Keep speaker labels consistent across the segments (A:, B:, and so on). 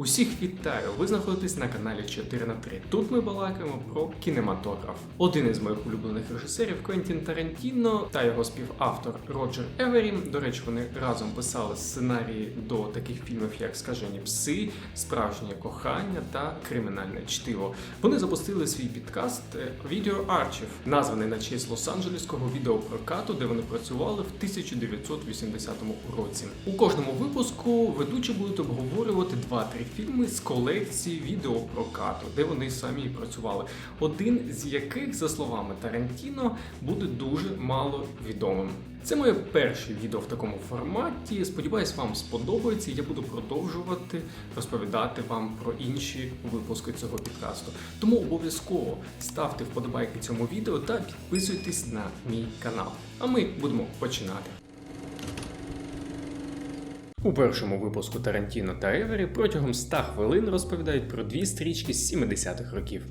A: Усіх вітаю! Ви знаходитесь на каналі 4 на 3 Тут ми балакаємо про кінематограф. Один із моїх улюблених режисерів Квентін Тарантіно та його співавтор Роджер Евері. До речі, вони разом писали сценарії до таких фільмів, як Скажені пси, Справжнє кохання та Кримінальне чтиво. Вони запустили свій підкаст Video Archive, названий на честь Лос-Анджелеського відеопрокату, де вони працювали в 1980 році. У кожному випуску ведучі будуть обговорювати 2-3 фільми з колекції відеопрокату, де вони самі працювали. Один з яких, за словами Тарантіно, буде дуже мало відомим. Це моє перше відео в такому форматі. Сподіваюсь, вам сподобається. Я буду продовжувати розповідати вам про інші випуски цього підкасту. Тому обов'язково ставте вподобайки цьому відео та підписуйтесь на мій канал. А ми будемо починати. У першому випуску Тарантіно та Евері протягом 100 хвилин розповідають про дві стрічки з 70-х років: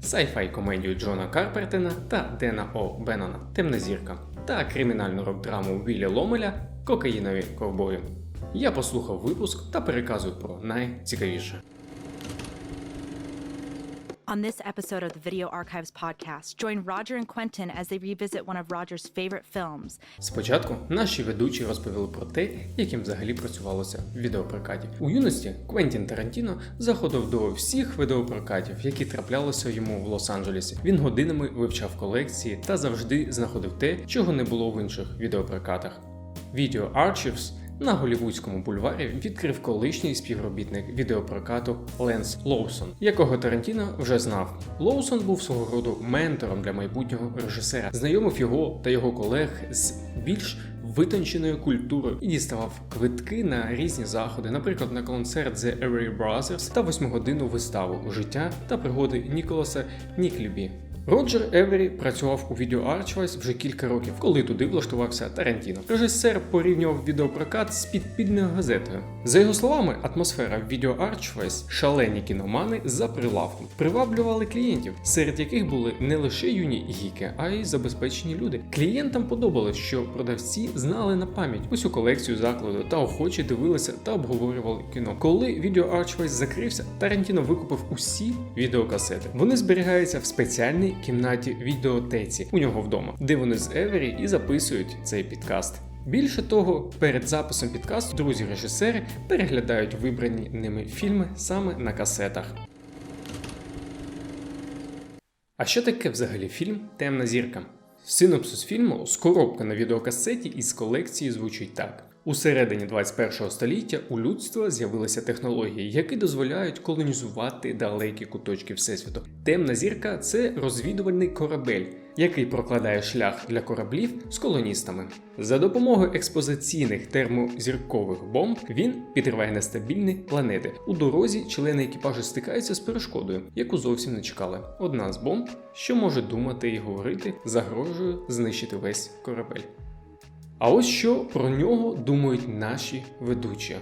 A: сайфай комедію Джона Карпертена та Дена О. Беннона Темна зірка та кримінальну рок-драму Віллі Ломеля Кокаїнові ковбої. Я послухав випуск та переказую про найцікавіше.
B: On this episode of the Video Archives podcast, join Roger and Quentin as they revisit one of Roger's favorite films.
A: Спочатку наші ведучі розповіли про те, як їм взагалі працювалося в відеопрокаті. У юності Квентін Тарантіно заходив до всіх відеопрокатів, які траплялися йому в Лос-Анджелесі. Він годинами вивчав колекції та завжди знаходив те, чого не було в інших відеопрокатах. Video Archives на голівудському бульварі відкрив колишній співробітник відеопрокату Ленс Лоусон, якого Тарантіно вже знав. Лоусон був свого роду ментором для майбутнього режисера, знайомив його та його колег з більш витонченою культурою і діставав квитки на різні заходи, наприклад, на концерт The Avery Brothers та восьмигодинну виставу життя та пригоди Ніколаса Ніклібі. Роджер Евері працював у Video Archives вже кілька років, коли туди влаштувався Тарантіно. Режисер порівнював відеопрокат з підпільною газетою. За його словами, атмосфера в Video Archives шалені кіномани за прилавком приваблювали клієнтів, серед яких були не лише юні гіки, а й забезпечені люди. Клієнтам подобалось, що продавці знали на пам'ять усю колекцію закладу та охоче дивилися та обговорювали кіно. Коли Video Archives закрився, Тарантіно викупив усі відеокасети. Вони зберігаються в спеціальній кімнаті відеотеці у нього вдома, де вони з Евері і записують цей підкаст. Більше того, перед записом підкасту друзі-режисери переглядають вибрані ними фільми саме на касетах. А що таке взагалі фільм Темна зірка? Синопсис фільму з коробка на відеокасеті із колекції звучить так. У середині 21 століття у людства з'явилися технології, які дозволяють колонізувати далекі куточки всесвіту. Темна зірка це розвідувальний корабель, який прокладає шлях для кораблів з колоністами. За допомогою експозиційних термозіркових бомб він підриває нестабільні планети. У дорозі члени екіпажу стикаються з перешкодою, яку зовсім не чекали. Одна з бомб, що може думати і говорити, загрожує знищити весь корабель. А ось що про нього думають наші ведучі.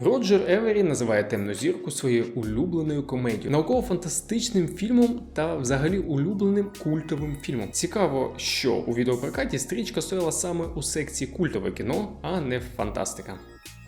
A: Роджер Евері називає темну зірку своєю улюбленою комедією, науково-фантастичним фільмом та взагалі улюбленим культовим фільмом. Цікаво, що у відеопрокаті стрічка стояла саме у секції культове кіно, а не фантастика.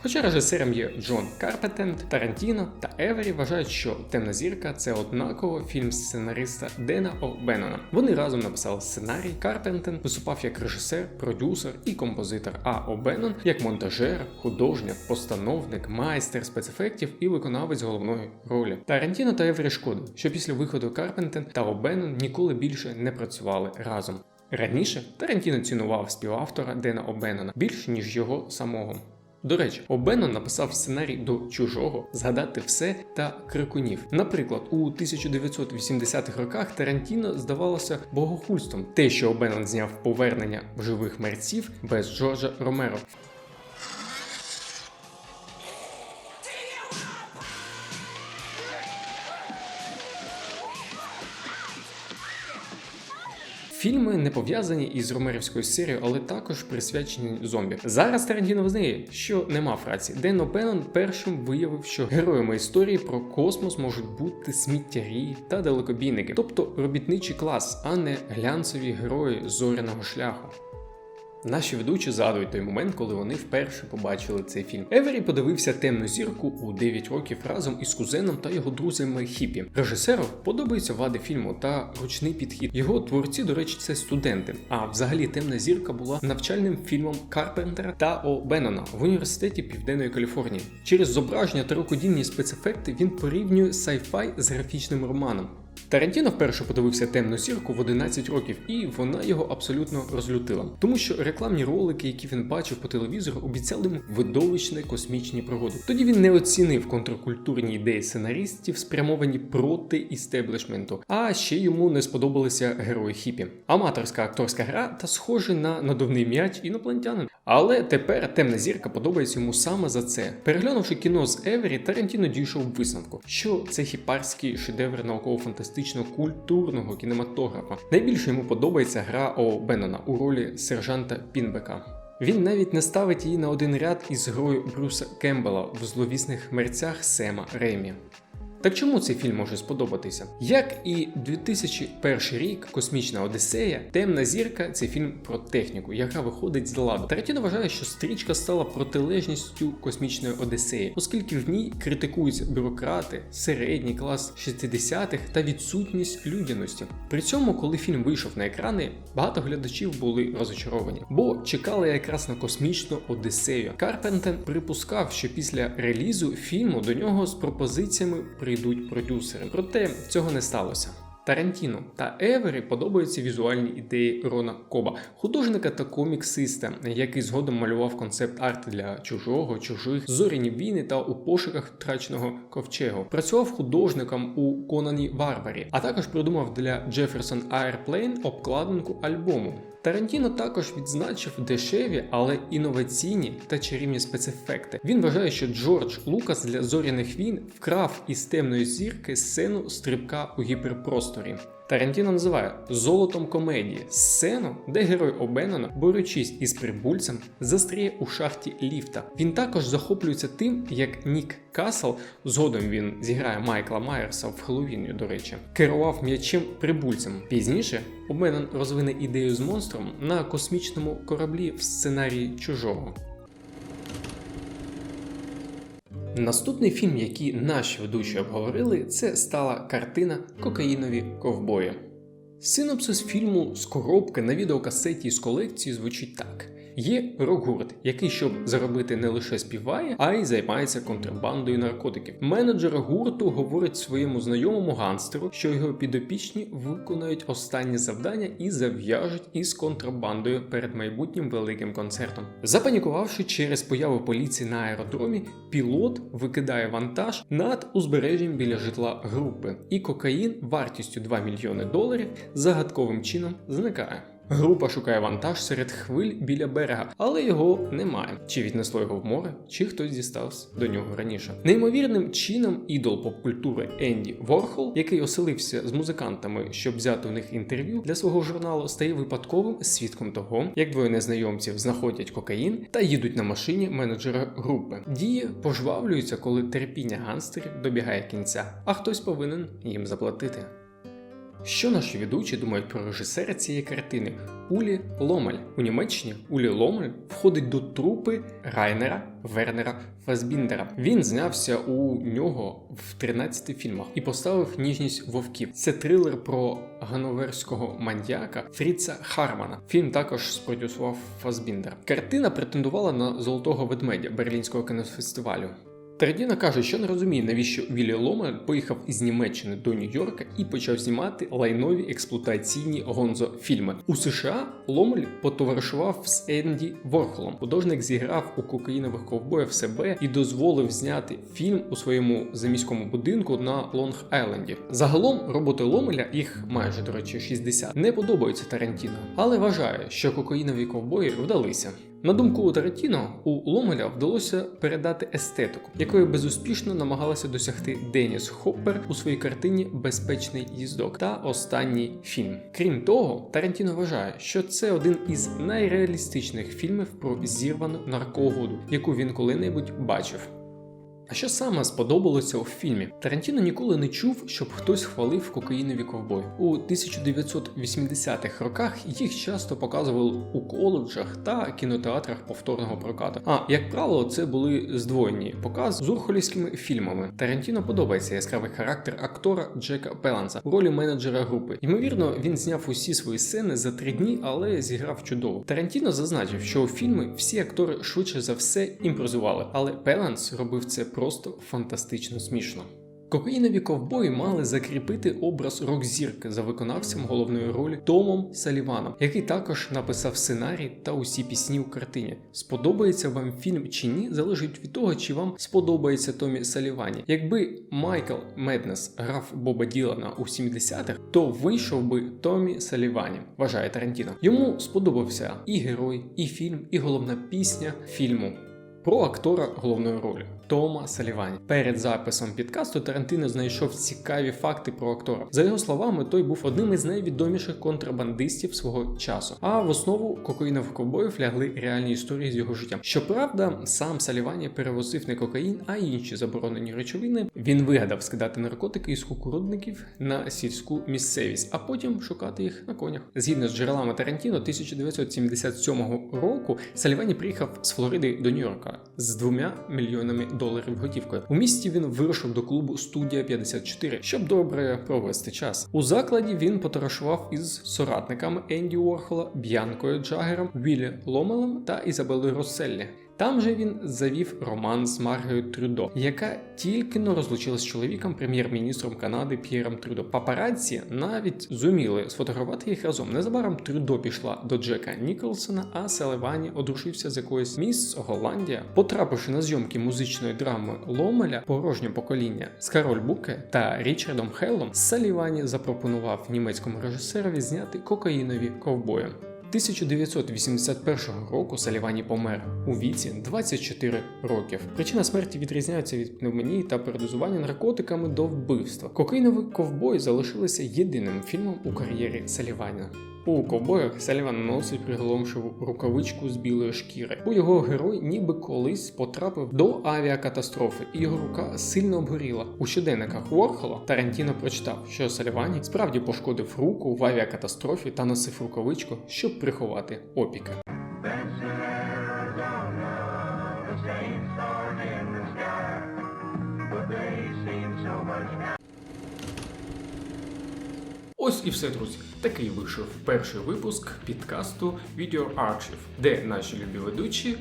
A: Хоча режисером є Джон Карпентент, Тарантіно та Евері вважають, що Темна зірка це однаково фільм сценариста Дена О. Беннона. Вони разом написали сценарій. Карпентен виступав як режисер, продюсер і композитор, а О. Беннон як монтажер, художник, постановник, майстер спецефектів і виконавець головної ролі. Тарантіно та Евері шкода, що після виходу Карпентен та О. Беннон ніколи більше не працювали разом. Раніше Тарантіно цінував співавтора Дена Обеннона більш ніж його самого. До речі, Обено написав сценарій до чужого згадати все та крикунів. Наприклад, у 1980-х роках Тарантіно здавалося богохульством. Те, що Обенон зняв повернення живих мерців без Джорджа Ромеро. Фільми не пов'язані із ромерівською серією, але також присвячені зомбі. Зараз Тарантіно визнає, що не мав рації. Ден першим виявив, що героями історії про космос можуть бути сміттярі та далекобійники, тобто робітничий клас, а не глянцеві герої зоряного шляху. Наші ведучі згадують той момент, коли вони вперше побачили цей фільм. Евері подивився темну зірку у 9 років разом із кузеном та його друзями Хіпі. Режисеру подобаються вади фільму та ручний підхід. Його творці, до речі, це студенти. А взагалі темна зірка була навчальним фільмом Карпентера та О Беннона в університеті Південної Каліфорнії. Через зображення та рукодільні спецефекти він порівнює сайфай з графічним романом. Тарантіно вперше подивився темну зірку в 11 років, і вона його абсолютно розлютила, тому що рекламні ролики, які він бачив по телевізору, обіцяли йому видовищні космічні пригоди. Тоді він не оцінив контркультурні ідеї сценаристів, спрямовані проти істеблішменту. А ще йому не сподобалися герої хіпі. Аматорська акторська гра та схожий на надувний м'яч інопланетянин. Але тепер темна зірка подобається йому саме за це. Переглянувши кіно з Евері, Тарантіно дійшов висновку, що це хіпарський шедевр науково-фантастичного культурного кінематографа. Найбільше йому подобається гра О Беннона у ролі сержанта Пінбека. Він навіть не ставить її на один ряд із грою Брюса Кембела в зловісних мерцях Сема Реймі. Так чому цей фільм може сподобатися? Як і 2001 рік, Космічна Одіссея, Темна зірка це фільм про техніку, яка виходить з ладу. Тарантіно вважає, що стрічка стала протилежністю космічної Одіссеї, оскільки в ній критикуються бюрократи, середній клас 60-х та відсутність людяності. При цьому, коли фільм вийшов на екрани, багато глядачів були розочаровані, бо чекали якраз на космічну Одіссею. Карпентен припускав, що після релізу фільму до нього з пропозиціями прийдуть продюсери. Проте цього не сталося. Тарантіно та Евері подобаються візуальні ідеї Рона Коба, художника та коміксиста, який згодом малював концепт арт для чужого, чужих, зоряні війни та у пошуках втраченого ковчегу. Працював художником у Конані Варварі, а також придумав для Jefferson Airplane обкладинку альбому. Тарантіно також відзначив дешеві, але інноваційні та чарівні спецефекти. Він вважає, що Джордж Лукас для зоряних війн вкрав із темної зірки сцену стрибка у гіперпросторі. Тарантіно називає золотом комедії сцену, де герой Обенона, борючись із прибульцем, застріє у шахті ліфта. Він також захоплюється тим, як Нік Касл, згодом він зіграє Майкла Майерса в Хеллоуіні, до речі, керував м'ячем прибульцем. Пізніше Обенон розвине ідею з монстром на космічному кораблі в сценарії чужого. Наступний фільм, який наші ведучі обговорили, це стала картина Кокаїнові ковбої. Синопсис фільму з коробки на відеокасеті з колекції звучить так. Є рок-гурт, який, щоб заробити, не лише співає, а й займається контрабандою наркотиків. Менеджер гурту говорить своєму знайомому ганстеру, що його підопічні виконають останнє завдання і зав'яжуть із контрабандою перед майбутнім великим концертом. Запанікувавши через появу поліції на аеродромі, пілот викидає вантаж над узбережжям біля житла групи, і кокаїн вартістю 2 мільйони доларів загадковим чином зникає. Група шукає вантаж серед хвиль біля берега, але його немає. Чи віднесло його в море, чи хтось дістався до нього раніше. Неймовірним чином ідол поп-культури Енді Ворхол, який оселився з музикантами, щоб взяти у них інтерв'ю для свого журналу, стає випадковим свідком того, як двоє незнайомців знаходять кокаїн та їдуть на машині менеджера групи. Дії пожвавлюються, коли терпіння ганстерів добігає кінця, а хтось повинен їм заплатити. Що наші ведучі думають про режисера цієї картини? Улі Ломель. У Німеччині Улі Ломель входить до трупи Райнера Вернера Фасбіндера. Він знявся у нього в 13 фільмах і поставив ніжність вовків. Це трилер про гановерського маньяка Фріца Хармана. Фільм також спродюсував Фасбіндер. Картина претендувала на золотого ведмедя Берлінського кінофестивалю. Тарантіно каже, що не розуміє, навіщо Віллі Ломель поїхав із Німеччини до Нью-Йорка і почав знімати лайнові експлуатаційні гонзо-фільми. У США Ломель потоваришував з Енді Ворхолом. Художник зіграв у кокаїнових ковбоїв себе і дозволив зняти фільм у своєму заміському будинку на Лонг-Айленді. Загалом роботи Ломеля, їх майже до речі, 60, не подобаються Тарантіно, але вважає, що кокаїнові ковбої вдалися. На думку Тарантіно, у Ломеля вдалося передати естетику, якої безуспішно намагалася досягти Деніс Хоппер у своїй картині Безпечний їздок та останній фільм. Крім того, Тарантіно вважає, що це один із найреалістичних фільмів про зірвану наркогоду, яку він коли-небудь бачив. А що саме сподобалося у фільмі? Тарантіно ніколи не чув, щоб хтось хвалив кокаїнові ковбої. У 1980-х роках їх часто показували у коледжах та кінотеатрах повторного прокату. А як правило, це були здвоєні покази з урхолівськими фільмами. Тарантіно подобається яскравий характер актора Джека Пеланса у ролі менеджера групи. Ймовірно, він зняв усі свої сцени за три дні, але зіграв чудово. Тарантіно зазначив, що у фільмі всі актори швидше за все імпровізували, але Пеланс робив це просто фантастично смішно. Кокаїнові ковбої мали закріпити образ рок-зірки за виконавцем головної ролі Томом Саліваном, який також написав сценарій та усі пісні у картині. Сподобається вам фільм чи ні, залежить від того, чи вам сподобається Томі Салівані. Якби Майкл Меднес грав Боба Ділана у 70-х, то вийшов би Томі Салівані, вважає Тарантіно. Йому сподобався і герой, і фільм, і головна пісня фільму про актора головної ролі Тома Салівані. Перед записом підкасту Тарантино знайшов цікаві факти про актора. За його словами, той був одним із найвідоміших контрабандистів свого часу. А в основу кокаїнових ковбоїв лягли реальні історії з його життям. Щоправда, сам Салівані перевозив не кокаїн, а інші заборонені речовини. Він вигадав скидати наркотики із кукурудників на сільську місцевість, а потім шукати їх на конях. Згідно з джерелами Тарантіно, 1977 року Салівані приїхав з Флориди до Нью-Йорка з двома мільйонами доларів готівкою. У місті він вирушив до клубу Студія 54, щоб добре провести час. У закладі він потарашував із соратниками Енді Уорхола, Б'янкою Джагером, Віллі Ломелем та Ізабелою Росселлі. Там же він завів роман з Маргою Трюдо, яка тільки но розлучилась з чоловіком, прем'єр-міністром Канади П'єром Трюдо. Папараці навіть зуміли сфотографувати їх разом. Незабаром Трюдо пішла до Джека Ніколсона, а Селевані одружився з якоюсь міс Голландія, потрапивши на зйомки музичної драми Ломеля Порожнє покоління з Кароль Буке та Річардом Хеллом. Салівані запропонував німецькому режисерові зняти кокаїнові ковбої. 1981 року Салівані помер у віці 24 років. Причина смерті відрізняється від пневмонії та передозування наркотиками до вбивства. Кокаїнові ковбої залишилися єдиним фільмом у кар'єрі Салівані. У ковбоях Саліван носить приголомшиву рукавичку з білої шкіри, бо його герой ніби колись потрапив до авіакатастрофи, і його рука сильно обгоріла. У щоденниках Ворхола Тарантіно прочитав, що Салівані справді пошкодив руку в авіакатастрофі та носив рукавичку, щоб приховати опіки. Ось і все, друзі. Такий вийшов перший випуск підкасту Video Archive, де наші любі ведучі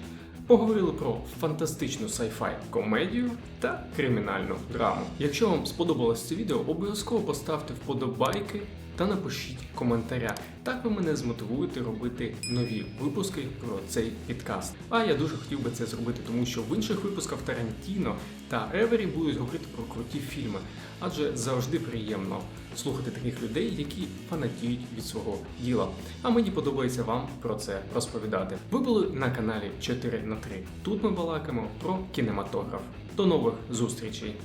A: поговорили про фантастичну сайфай комедію та кримінальну драму. Якщо вам сподобалось це відео, обов'язково поставте вподобайки та напишіть коментаря. Так ви мене змотивуєте робити нові випуски про цей підкаст. А я дуже хотів би це зробити, тому що в інших випусках Тарантіно та Евері будуть говорити про круті фільми, адже завжди приємно слухати таких людей, які фанатіють від свого діла. А мені подобається вам про це розповідати. Ви були на каналі 4 на 3. Тут ми балакаємо про кінематограф. До нових зустрічей!